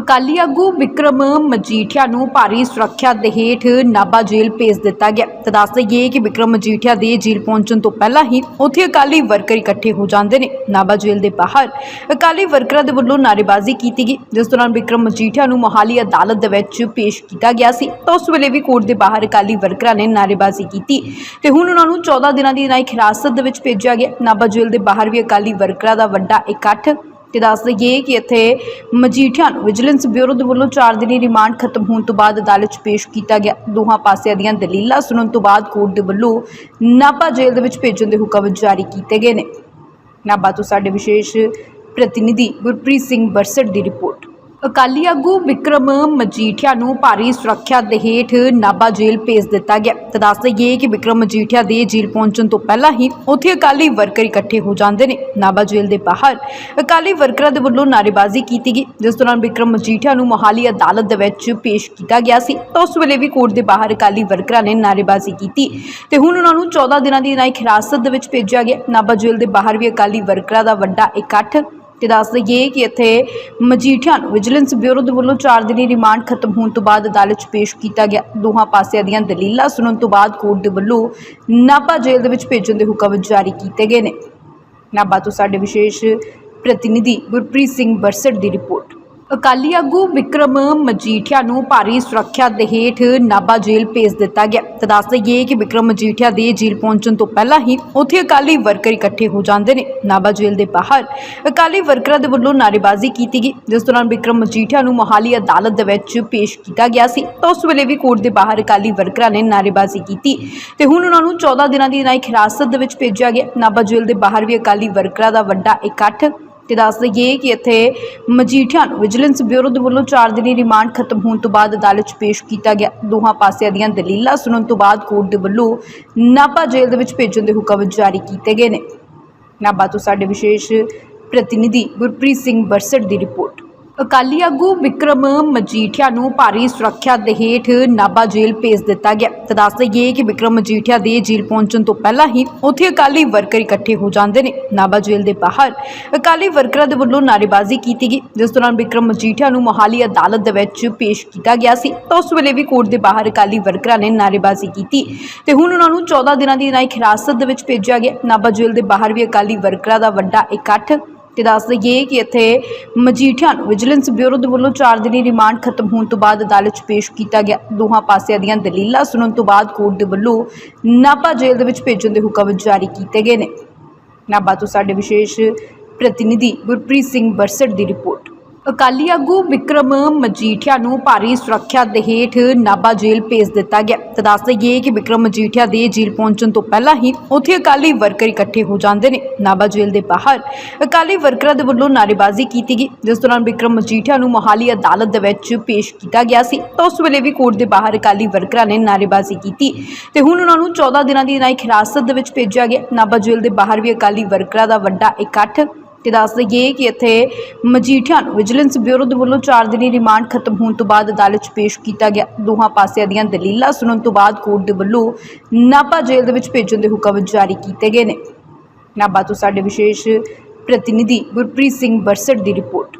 ਅਕਾਲੀ ਆਗੂ ਵਿਕਰਮ ਮਜੀਠੀਆ ਨੂੰ ਭਾਰੀ ਸੁਰੱਖਿਆ ਦੇ ਹੇਠ ਨਾਭਾ ਜੇਲ੍ਹ ਭੇਜ ਦਿੱਤਾ ਗਿਆ। ਤਾਂ ਦੱਸ ਦਈਏ ਕਿ ਵਿਕਰਮ ਮਜੀਠੀਆ ਦੇ ਜੇਲ੍ਹ ਪਹੁੰਚਣ ਤੋਂ ਪਹਿਲਾਂ ਹੀ ਉੱਥੇ ਅਕਾਲੀ ਵਰਕਰ ਇਕੱਠੇ ਹੋ ਜਾਂਦੇ ਨੇ ਨਾਭਾ ਜੇਲ੍ਹ ਦੇ ਬਾਹਰ। ਅਕਾਲੀ ਵਰਕਰਾਂ ਦੇ ਵੱਲੋਂ ਨਾਅਰੇਬਾਜ਼ੀ ਕੀਤੀ ਗਈ, ਜਿਸ ਦੌਰਾਨ ਵਿਕਰਮ ਮਜੀਠੀਆ ਨੂੰ ਮੋਹਾਲੀ ਅਦਾਲਤ ਦੇ ਵਿੱਚ ਪੇਸ਼ ਕੀਤਾ ਗਿਆ ਸੀ। ਤਾਂ ਉਸ ਵੇਲੇ ਵੀ ਕੋਰਟ ਦੇ ਬਾਹਰ ਅਕਾਲੀ ਵਰਕਰਾਂ ਨੇ ਨਾਅਰੇਬਾਜ਼ੀ ਕੀਤੀ ਤੇ ਹੁਣ ਉਹਨਾਂ ਨੂੰ 14 ਦਿਨਾਂ ਦੀ ਨਾਇਕ ਹਿਰਾਸਤ ਦੇ ਵਿੱਚ ਭੇਜਿਆ ਗਿਆ। ਨਾਭਾ ਜੇਲ੍ਹ ਦੇ ਬਾਹਰ ਵੀ ਅਕਾਲੀ ਵਰਕਰਾਂ ਦਾ ਵੱਡਾ ਇਕੱਠ ਤੇ ਦੱਸ ਦਈਏ ਕਿ ਇੱਥੇ ਮਜੀਠੀਆ ਨੂੰ ਵਿਜੀਲੈਂਸ ਬਿਊਰੋ ਦੇ ਵੱਲੋਂ 4 ਦਿਨੀ ਰਿਮਾਂਡ ਖਤਮ ਹੋਣ ਤੋਂ ਬਾਅਦ ਅਦਾਲਤ 'ਚ ਪੇਸ਼ ਕੀਤਾ ਗਿਆ। ਦੋਹਾਂ ਪਾਸਿਆਂ ਦੀਆਂ ਦਲੀਲਾਂ ਸੁਣਨ ਤੋਂ ਬਾਅਦ ਕੋਰਟ ਦੇ ਵੱਲੋਂ ਨਾਭਾ ਜੇਲ੍ਹ ਦੇ ਵਿੱਚ ਭੇਜਣ ਦੇ ਹੁਕਮ ਜਾਰੀ ਕੀਤੇ ਗਏ ਨੇ। ਨਾਭਾ ਤੋਂ ਸਾਡੇ ਵਿਸ਼ੇਸ਼ ਪ੍ਰਤੀਨਿਧੀ ਗੁਰਪ੍ਰੀਤ ਸਿੰਘ ਬਰਸਟ ਦੀ ਰਿਪੋਰਟ। ਅਕਾਲੀ ਆਗੂ ਵਿਕਰਮ ਮਜੀਠੀਆ ਨੂੰ ਭਾਰੀ ਸੁਰੱਖਿਆ ਦੇ ਹੇਠ ਨਾਭਾ ਜੇਲ੍ਹ ਭੇਜ ਦਿੱਤਾ ਗਿਆ। ਤਾਂ ਦੱਸ ਦਈਏ ਕਿ ਵਿਕਰਮ ਮਜੀਠੀਆ ਦੇ ਜੇਲ੍ਹ ਪਹੁੰਚਣ ਤੋਂ ਪਹਿਲਾਂ ਹੀ ਉੱਥੇ ਅਕਾਲੀ ਵਰਕਰ ਇਕੱਠੇ ਹੋ ਜਾਂਦੇ ਨੇ। ਨਾਭਾ ਜੇਲ੍ਹ ਦੇ ਬਾਹਰ ਅਕਾਲੀ ਵਰਕਰਾਂ ਦੇ ਵੱਲੋਂ ਨਾਅਰੇਬਾਜ਼ੀ ਕੀਤੀ ਗਈ, ਜਿਸ ਦੌਰਾਨ ਵਿਕਰਮ ਮਜੀਠੀਆ ਨੂੰ ਮੋਹਾਲੀ ਅਦਾਲਤ ਦੇ ਵਿੱਚ ਪੇਸ਼ ਕੀਤਾ ਗਿਆ ਸੀ। ਤਾਂ ਉਸ ਵੇਲੇ ਵੀ ਕੋਰਟ ਦੇ ਬਾਹਰ ਅਕਾਲੀ ਵਰਕਰਾਂ ਨੇ ਨਾਅਰੇਬਾਜ਼ੀ ਕੀਤੀ ਤੇ ਹੁਣ ਉਹਨਾਂ ਨੂੰ 14 ਦਿਨਾਂ ਦੀ ਨਾਇਕ ਹਿਰਾਸਤ ਦੇ ਵਿੱਚ ਭੇਜਿਆ ਗਿਆ। ਨਾਭਾ ਜੇਲ੍ਹ ਦੇ ਬਾਹਰ ਵੀ ਅਕਾਲੀ ਵਰਕਰਾਂ ਦਾ ਵੱਡਾ ਇਕੱਠ ਤੇ ਦੱਸ ਦਈਏ ਕਿ ਇੱਥੇ ਮਜੀਠੀਆ ਨੂੰ ਵਿਜੀਲੈਂਸ ਬਿਊਰੋ ਦੇ ਵੱਲੋਂ 4 ਦਿਨੀ ਰਿਮਾਂਡ ਖਤਮ ਹੋਣ ਤੋਂ ਬਾਅਦ ਅਦਾਲਤ 'ਚ ਪੇਸ਼ ਕੀਤਾ ਗਿਆ। ਦੋਹਾਂ ਪਾਸਿਆਂ ਦੀਆਂ ਦਲੀਲਾਂ ਸੁਣਨ ਤੋਂ ਬਾਅਦ ਕੋਰਟ ਦੇ ਵੱਲੋਂ ਨਾਭਾ ਜੇਲ੍ਹ ਦੇ ਵਿੱਚ ਭੇਜਣ ਦੇ ਹੁਕਮ ਜਾਰੀ ਕੀਤੇ ਗਏ ਨੇ। ਨਾਭਾ ਤੋਂ ਸਾਡੇ ਵਿਸ਼ੇਸ਼ ਪ੍ਰਤੀਨਿਧੀ ਗੁਰਪ੍ਰੀਤ ਸਿੰਘ ਬਰਸਟ ਦੀ ਰਿਪੋਰਟ। ਅਕਾਲੀ ਆਗੂ ਵਿਕਰਮ ਮਜੀਠੀਆ ਨੂੰ ਭਾਰੀ ਸੁਰੱਖਿਆ ਦੇ ਹੇਠ ਨਾਭਾ ਜੇਲ੍ਹ ਭੇਜ ਦਿੱਤਾ ਗਿਆ। ਤਾਂ ਦੱਸ ਦਈਏ ਕਿ ਵਿਕਰਮ ਮਜੀਠੀਆ ਦੇ ਜੇਲ੍ਹ ਪਹੁੰਚਣ ਤੋਂ ਪਹਿਲਾਂ ਹੀ ਉੱਥੇ ਅਕਾਲੀ ਵਰਕਰ ਇਕੱਠੇ ਹੋ ਜਾਂਦੇ ਨੇ। ਨਾਭਾ ਜੇਲ੍ਹ ਦੇ ਬਾਹਰ ਅਕਾਲੀ ਵਰਕਰਾਂ ਦੇ ਵੱਲੋਂ ਨਾਅਰੇਬਾਜ਼ੀ ਕੀਤੀ ਗਈ, ਜਿਸ ਦੌਰਾਨ ਵਿਕਰਮ ਮਜੀਠੀਆ ਨੂੰ ਮੋਹਾਲੀ ਅਦਾਲਤ ਦੇ ਵਿੱਚ ਪੇਸ਼ ਕੀਤਾ ਗਿਆ ਸੀ। ਤਾਂ ਉਸ ਵੇਲੇ ਵੀ ਕੋਰਟ ਦੇ ਬਾਹਰ ਅਕਾਲੀ ਵਰਕਰਾਂ ਨੇ ਨਾਅਰੇਬਾਜ਼ੀ ਕੀਤੀ ਤੇ ਹੁਣ ਉਹਨਾਂ ਨੂੰ 14 ਦਿਨਾਂ ਦੀ ਨਿਆਇਕ ਹਿਰਾਸਤ ਦੇ ਵਿੱਚ ਭੇਜਿਆ ਗਿਆ। ਨਾਭਾ ਜੇਲ੍ਹ ਦੇ ਬਾਹਰ ਵੀ ਅਕਾਲੀ ਵਰਕਰਾਂ ਦਾ ਵੱਡਾ ਇਕੱਠ ਤੇ ਦੱਸ ਦਈਏ ਕਿ ਇੱਥੇ ਮਜੀਠੀਆ ਨੂੰ ਵਿਜੀਲੈਂਸ ਬਿਊਰੋ ਦੇ ਵੱਲੋਂ 4 ਦਿਨੀ ਰਿਮਾਂਡ ਖਤਮ ਹੋਣ ਤੋਂ ਬਾਅਦ ਅਦਾਲਤ 'ਚ ਪੇਸ਼ ਕੀਤਾ ਗਿਆ। ਦੋਹਾਂ ਪਾਸਿਆਂ ਦੀਆਂ ਦਲੀਲਾਂ ਸੁਣਨ ਤੋਂ ਬਾਅਦ ਕੋਰਟ ਦੇ ਵੱਲੋਂ ਨਾਭਾ ਜੇਲ੍ਹ ਦੇ ਵਿੱਚ ਭੇਜਣ ਦੇ ਹੁਕਮ ਜਾਰੀ ਕੀਤੇ ਗਏ ਨੇ। ਨਾਭਾ ਤੋਂ ਸਾਡੇ ਵਿਸ਼ੇਸ਼ ਪ੍ਰਤੀਨਿਧੀ ਗੁਰਪ੍ਰੀਤ ਸਿੰਘ ਬਰਸੜ ਦੀ ਰਿਪੋਰਟ। ਅਕਾਲੀ ਆਗੂ ਵਿਕਰਮ ਮਜੀਠੀਆ ਨੂੰ ਭਾਰੀ ਸੁਰੱਖਿਆ ਦੇ ਹੇਠ ਨਾਭਾ ਜੇਲ੍ਹ ਭੇਜ ਦਿੱਤਾ ਗਿਆ। ਤਾਂ ਦੱਸ ਦਈਏ ਕਿ ਵਿਕਰਮ ਮਜੀਠੀਆ ਦੇ ਜੇਲ੍ਹ ਪਹੁੰਚਣ ਤੋਂ ਪਹਿਲਾਂ ਹੀ ਉੱਥੇ ਅਕਾਲੀ ਵਰਕਰ ਇਕੱਠੇ ਹੋ ਜਾਂਦੇ ਨੇ। ਨਾਭਾ ਜੇਲ੍ਹ ਦੇ ਬਾਹਰ ਅਕਾਲੀ ਵਰਕਰਾਂ ਦੇ ਵੱਲੋਂ ਨਾਅਰੇਬਾਜ਼ੀ ਕੀਤੀ ਗਈ, ਜਿਸ ਦੌਰਾਨ ਵਿਕਰਮ ਮਜੀਠੀਆ ਨੂੰ ਮੋਹਾਲੀ ਅਦਾਲਤ ਦੇ ਵਿੱਚ ਪੇਸ਼ ਕੀਤਾ ਗਿਆ ਸੀ। ਤਾਂ ਉਸ ਵੇਲੇ ਵੀ ਕੋਰਟ ਦੇ ਬਾਹਰ ਅਕਾਲੀ ਵਰਕਰਾਂ ਨੇ ਨਾਅਰੇਬਾਜ਼ੀ ਕੀਤੀ ਤੇ ਹੁਣ ਉਹਨਾਂ ਨੂੰ 14 ਦਿਨਾਂ ਦੀ ਨਿਆਇਕ ਹਿਰਾਸਤ ਦੇ ਵਿੱਚ ਭੇਜਿਆ ਗਿਆ। ਨਾਭਾ ਜੇਲ੍ਹ ਦੇ ਬਾਹਰ ਵੀ ਅਕਾਲੀ ਵਰਕਰਾਂ ਦਾ ਵੱਡਾ ਇਕੱਠ ਤੇ ਦੱਸ ਦਈਏ ਕਿ ਇੱਥੇ ਮਜੀਠੀਆ ਨੂੰ ਵਿਜੀਲੈਂਸ ਬਿਊਰੋ ਦੇ ਵੱਲੋਂ 4 ਦਿਨੀ ਰਿਮਾਂਡ ਖਤਮ ਹੋਣ ਤੋਂ ਬਾਅਦ ਅਦਾਲਤ 'ਚ ਪੇਸ਼ ਕੀਤਾ ਗਿਆ। ਦੋਹਾਂ ਪਾਸਿਆਂ ਦੀਆਂ ਦਲੀਲਾਂ ਸੁਣਨ ਤੋਂ ਬਾਅਦ ਕੋਰਟ ਦੇ ਵੱਲੋਂ ਨਾਭਾ ਜੇਲ੍ਹ ਦੇ ਵਿੱਚ ਭੇਜਣ ਦੇ ਹੁਕਮ ਜਾਰੀ ਕੀਤੇ ਗਏ ਨੇ। ਨਾਭਾ ਤੋਂ ਸਾਡੇ ਵਿਸ਼ੇਸ਼ ਪ੍ਰਤੀਨਿਧੀ ਗੁਰਪ੍ਰੀਤ ਸਿੰਘ ਬਰਸੜ ਦੀ ਰਿਪੋਰਟ। ਅਕਾਲੀ ਆਗੂ ਵਿਕਰਮ ਮਜੀਠੀਆ ਨੂੰ ਭਾਰੀ ਸੁਰੱਖਿਆ ਦੇ ਹੇਠ ਨਾਭਾ ਜੇਲ੍ਹ ਭੇਜ ਦਿੱਤਾ ਗਿਆ। ਤਾਂ ਦੱਸ ਦਈਏ ਕਿ ਵਿਕਰਮ ਮਜੀਠੀਆ ਦੇ ਜੇਲ੍ਹ ਪਹੁੰਚਣ ਤੋਂ ਪਹਿਲਾਂ ਹੀ ਉੱਥੇ ਅਕਾਲੀ ਵਰਕਰ ਇਕੱਠੇ ਹੋ ਜਾਂਦੇ ਨੇ। ਨਾਭਾ ਜੇਲ੍ਹ ਦੇ ਬਾਹਰ ਅਕਾਲੀ ਵਰਕਰਾਂ ਦੇ ਵੱਲੋਂ ਨਾਅਰੇਬਾਜ਼ੀ ਕੀਤੀ ਗਈ, ਜਿਸ ਦੌਰਾਨ ਵਿਕਰਮ ਮਜੀਠੀਆ ਨੂੰ ਮੋਹਾਲੀ ਅਦਾਲਤ ਦੇ ਵਿੱਚ ਪੇਸ਼ ਕੀਤਾ ਗਿਆ ਸੀ। ਤਾਂ ਉਸ ਵੇਲੇ ਵੀ ਕੋਰਟ ਦੇ ਬਾਹਰ ਅਕਾਲੀ ਵਰਕਰਾਂ ਨੇ ਨਾਅਰੇਬਾਜ਼ੀ ਕੀਤੀ ਤੇ ਹੁਣ ਉਹਨਾਂ ਨੂੰ 14 ਦਿਨਾਂ ਦੀ ਨਿਆਇਕ ਹਿਰਾਸਤ ਦੇ ਵਿੱਚ ਭੇਜਿਆ ਗਿਆ। ਨਾਭਾ ਜੇਲ੍ਹ ਦੇ ਬਾਹਰ ਵੀ ਅਕਾਲੀ ਵਰਕਰਾਂ ਦਾ ਵੱਡਾ ਇਕੱਠ ਤੇ ਦੱਸ ਦਈਏ ਕਿ ਇੱਥੇ ਮਜੀਠੀਆ ਨੂੰ ਵਿਜੀਲੈਂਸ ਬਿਊਰੋ ਦੇ ਵੱਲੋਂ 4 ਦਿਨੀ ਰਿਮਾਂਡ ਖਤਮ ਹੋਣ ਤੋਂ ਬਾਅਦ ਅਦਾਲਤ 'ਚ ਪੇਸ਼ ਕੀਤਾ ਗਿਆ। ਦੋਹਾਂ ਪਾਸਿਆਂ ਦੀਆਂ ਦਲੀਲਾਂ ਸੁਣਨ ਤੋਂ ਬਾਅਦ ਕੋਰਟ ਦੇ ਵੱਲੋਂ ਨਾਭਾ ਜੇਲ੍ਹ ਦੇ ਵਿੱਚ ਭੇਜਣ ਦੇ ਹੁਕਮ ਜਾਰੀ ਕੀਤੇ ਗਏ ਨੇ। ਨਾਭਾ ਤੋਂ ਸਾਡੇ ਵਿਸ਼ੇਸ਼ ਪ੍ਰਤੀਨਿਧੀ ਗੁਰਪ੍ਰੀਤ ਸਿੰਘ ਬਰਸੜ ਦੀ ਰਿਪੋਰਟ।